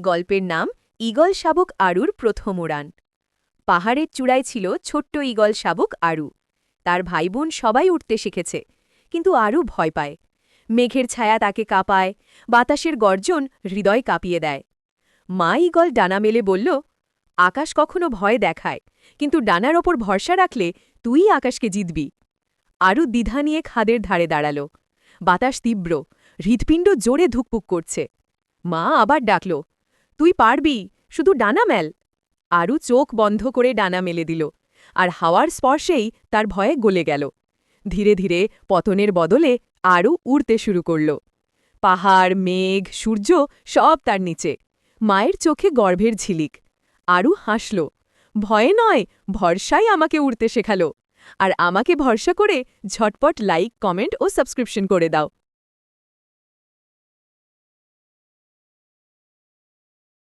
গল্পের নাম ঈগল শাবক আরুর প্রথম উড়ান। পাহাড়ের চূড়ায় ছিল ছোট্ট ঈগল শাবক আরু। তার ভাই বোন সবাই উঠতে শিখেছে, কিন্তু আরু ভয় পায়। মেঘের ছায়া তাকে কাঁপায়, বাতাসের গর্জন হৃদয় কাঁপিয়ে দেয়। মা ঈগল ডানা মেলে বলল, আকাশ কখনো ভয় দেখায়, কিন্তু ডানার ওপর ভরসা রাখলে তুই আকাশকে জিতবি। আরু দ্বিধা নিয়ে খাদের ধারে দাঁড়াল। বাতাস তীব্র, হৃৎপিণ্ড জোরে ধুকপুক করছে। মা আবার ডাকল তুই পারবি, শুধু ডানা মেল। আরু চোখ বন্ধ করে ডানা মেলে দিল, আর হাওয়ার স্পর্শেই তার ভয়ে গলে গেল। ধীরে ধীরে পতনের বদলে আরু উড়তে শুরু করল। পাহাড়, মেঘ, সূর্য সব তার নিচে। মায়ের চোখে গর্ভের ঝিলিক। আরু হাসল, ভয়ে নয়, ভরসাই আমাকে উড়তে শেখালো। আর আমাকে ভরসা করে ঝটপট লাইক কমেন্ট ও সাবস্ক্রিপশন করে দাও।